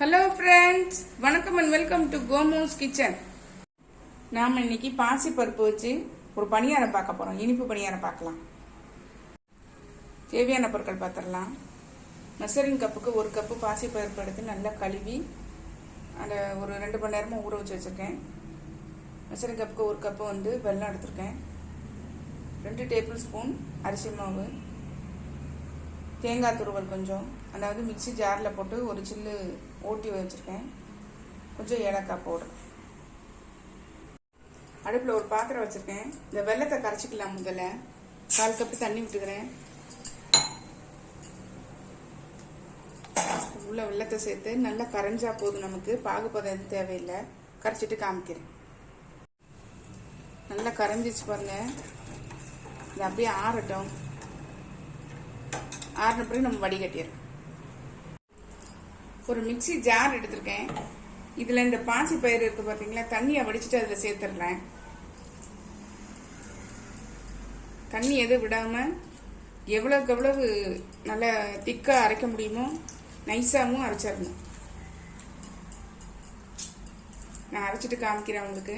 Hello friends வணக்கம் and welcome to கோமோஸ் kitchen நாம் இன்னைக்கு பாசி பருப்பு வச்சு ஒரு பணியாரம் பார்க்க போகிறோம் இனிப்பு பணியாரம் பார்க்கலாம். தேவையான பொருட்கள் பார்த்துடலாம். மெசரிங் கப்புக்கு ஒரு கப்பு பாசி பருப்பு எடுத்து நல்லா கழுவி அதை ஒரு ரெண்டு மணி நேரமாக ஊற வச்சு வச்சுருக்கேன். மெசரிங் கப்புக்கு ஒரு கப்பு வந்து வெல்லம் எடுத்திருக்கேன். ரெண்டு டேபிள் ஸ்பூன் அரிசி மாவு. தேங்காய் துருவல் கொஞ்சம். அதாவது மிக்ஸி ஜாரில் போட்டு ஒரு சில்லு ஓட்டி வச்சுருக்கேன். கொஞ்சம் ஏலக்காய் பவுடர். அடுப்பில் ஒரு பாத்திரம் வச்சுருக்கேன். இந்த வெள்ளத்தை கரைச்சிக்கலாம் முதல்ல. கால் கப்பு தண்ணி விட்டுக்கிறேன். உள்ள வெள்ளத்தை சேர்த்து நல்லா கரைஞ்சா போதும் நமக்கு. பாகுபதம் எதுவும் தேவையில்லை. கரைச்சிட்டு காமிக்கிறேன். நல்லா கரைஞ்சிச்சு பாருங்க. இது அப்படியே ஆறட்டும். ஆறின பிறகு நம்ம வடிகட்டிடுறோம் ஒரு மிக்சி ஜார் எடுத்திருக்கேன். இதில் இந்த பாசி பயிர் இருக்கு பார்த்தீங்களா தண்ணியை வடிச்சிட்டு அதில் சேர்த்துடுறேன் தண்ணி எதுவும் விடாமல் எவ்வளோக்கு எவ்வளவு நல்லா திக்காக அரைக்க முடியுமோ நைஸாகவும் அரைச்சிடணும். நான் அரைச்சிட்டு காமிக்கிறேன் உங்களுக்கு.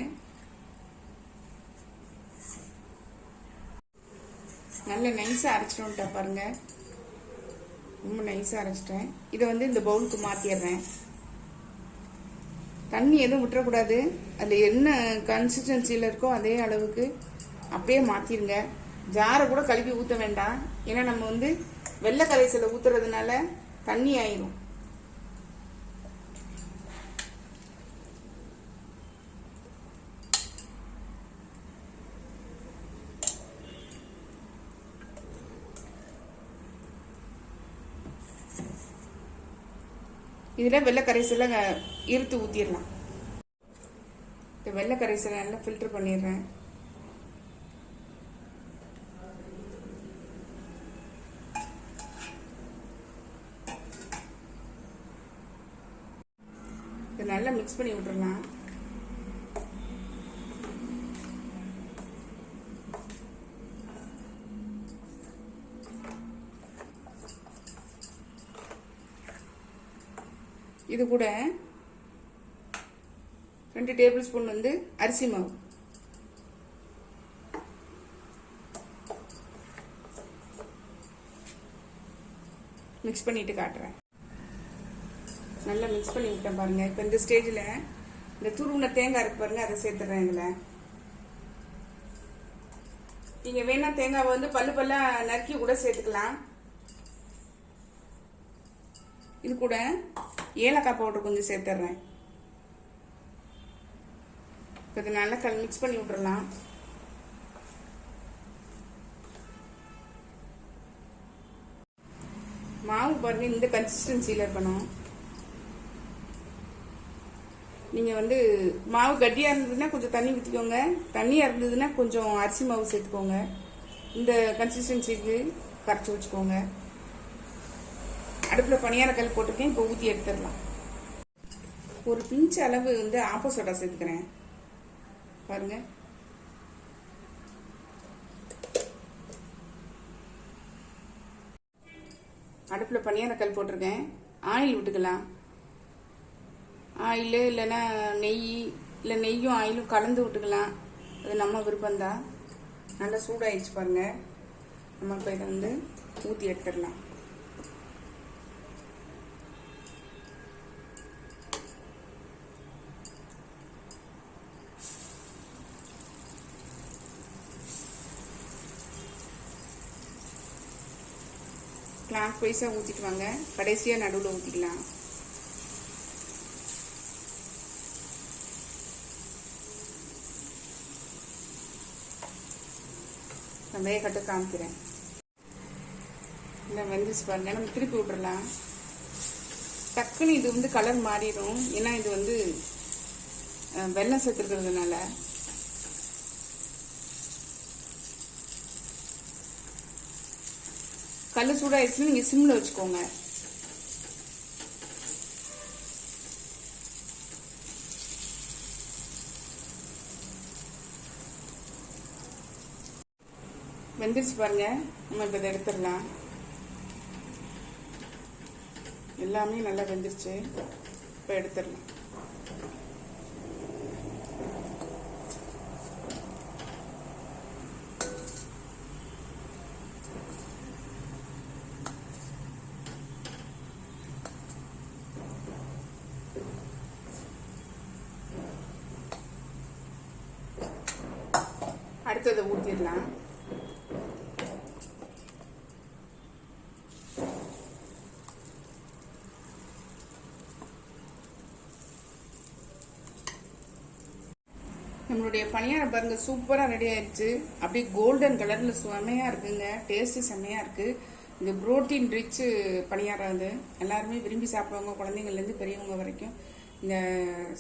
நல்ல நைஸாக அரைச்சிட்டோன்ட்டா பாருங்கள் ரொம்ப நைஸாக அரைச்சிட்டேன். இதை வந்து இந்த பவுலுக்கு மாற்றிடுறேன் தண்ணி எதுவும் விட்டுறக்கூடாது. அதில் என்ன கன்சிஸ்டன்சியில் இருக்கோ அதே அளவுக்கு அப்படியே மாற்றிடுங்க ஜாரை கூட கழுவி ஊற்ற வேண்டாம். ஏன்னா நம்ம வந்து வெள்ளை கரைசலை ஊற்றுறதுனால தண்ணி ஆயிரும். இதில் வெள்ளை கரைசலை இருத்து ஊற்றிடலாம் இந்த வெள்ளை கரைசலை நல்லா ஃபில்டர் பண்ணிடுறேன். இதை நல்லா மிக்ஸ் பண்ணி விட்டுறலாம். இது கூட ரெண்டு டேபிள் ஸ்பூன் வந்து அரிசி மாவு. மிக்ஸ் பண்ணிட்டு காட்டுறேன். நல்லா மிக்ஸ் பண்ணி விட்டேன் பாருங்க. இப்போ இந்த ஸ்டேஜில் இந்த துருவின தேங்காய் இருக்கு பாருங்க அதை சேர்த்துறேன் இதில். நீங்கள் வேணா தேங்காவை வந்து பல்லு பல்லாக நறுக்கி கூட சேர்த்துக்கலாம். இது கூட ஏலக்காய் பவுடர் கொஞ்சம் சேர்த்துட்றேன் இப்போ இது நல்லா கல் மிக்ஸ் பண்ணி விட்டுறலாம். மாவு பாருங்க இந்த கன்சிஸ்டன்சியில் இருக்கணும். நீங்கள் வந்து மாவு கட்டியாக இருந்ததுன்னா கொஞ்சம் தண்ணி ஊற்றிக்கோங்க தண்ணியாக இருந்ததுன்னா கொஞ்சம் அரிசி மாவு சேர்த்துக்கோங்க. இந்த கன்சிஸ்டன்சிக்கு கரைச்சி வச்சுக்கோங்க. அடுப்பில் பணியார கல் போட்டிருக்கேன் இப்போ ஊற்றி எடுத்துடலாம். ஒரு பிஞ்ச் அளவு வந்து ஆப்ப சோடா சேர்த்துக்கிறேன். பாருங்க. அடுப்பில் பணியார கல் போட்டிருக்கேன். ஆயில் விட்டுக்கலாம். ஆயில் இல்லைன்னா நெய் இல்லை நெய்யும் ஆயிலும் கலந்து விட்டுக்கலாம். அது நம்ம விருப்பம்தான். நல்லா சூடாயிடுச்சு பாருங்க. நம்ம இப்போ இதை வந்து ஊற்றி எடுத்துடலாம். கிளாக் வைஸாக ஊற்றிட்டு வாங்க கடைசியாக நடுவில் ஊற்றிக்கலாம் நான் வேகட்டு காமிக்கிறேன். இல்லை வெந்துச்சு பாருங்க. நம்ம திருப்பி விட்றலாம் டக்குன்னு இது வந்து கலர் மாறிடும். ஏன்னா இது வந்து வெள்ளம் வெல்லம் சேர்த்துருக்கிறதுனால. கல் சூடாயிடுச்சுன்னா நீங்கள் சிம்மில் வச்சுக்கோங்க. வெந்துருச்சு பாருங்க. நம்ம இப்போ இதை எடுத்துடலாம். எல்லாமே நல்லா வெந்துருச்சு. இப்போ எடுத்துடலாம். அடுத்ததை ஊற்றிடலாம் நம்மளுடைய பணியாரம் பாருங்க சூப்பராக ரெடி ஆயிடுச்சு அப்படியே கோல்டன் கலரில் செமையாக இருக்குங்க. டேஸ்ட்டு செம்மையாக இருக்குது இந்த புரோட்டீன் ரிச்சு பணியாரம் அது. எல்லாருமே விரும்பி சாப்பிடுவாங்க குழந்தைங்கள்லேருந்து பெரியவங்க வரைக்கும். இந்த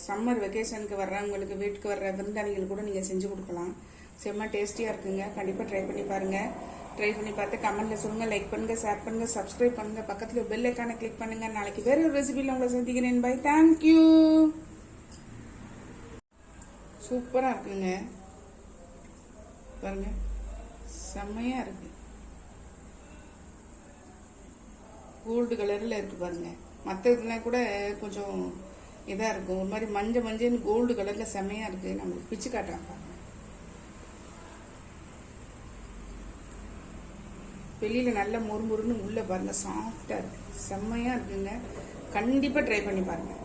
சம்மர் வெக்கேஷனுக்கு வர்றவங்களுக்கு வீட்டுக்கு வர்ற விருந்தாளிகள் கூட நீங்கள் செஞ்சு கொடுக்கலாம். செம்ம டேஸ்டியாக இருக்குங்க. கண்டிப்பாக ட்ரை பண்ணி பாருங்கள் ட்ரை பண்ணி பார்த்து கமெண்ட்டில் சொல்லுங்கள் லைக் பண்ணுங்கள் ஷேர் பண்ணுங்கள் சப்ஸ்கிரைப் பண்ணுங்கள் பக்கத்தில் பெல் ஐக்கானை கிளிக் பண்ணுங்கள் நாளைக்கு வேறு ஒரு ரெசிபியில் உங்களை சந்திக்கிறேன். பை தேங்க்யூ சூப்பராக இருக்குங்க. பாருங்க. செம்மையாக இருக்கு. கோல்டு கலரில் இருக்கு பாருங்க. இதெல்லாம் கூட கொஞ்சம் இதாக இருக்கும். ஒரு மாதிரி மஞ்சள் மஞ்சள்னு கோல்டு கலரில் செம்மையாக இருக்குது நம்மளுக்கு பிச்சு காட்டுறாங்க பாருங்க வெளியில் நல்ல முறுமுறுன்னு உள்ளே பாருங்கள் சாஃப்டாக இருக்குது செம்மையாக இருக்குங்க. கண்டிப்பாக ட்ரை பண்ணி பாருங்கள்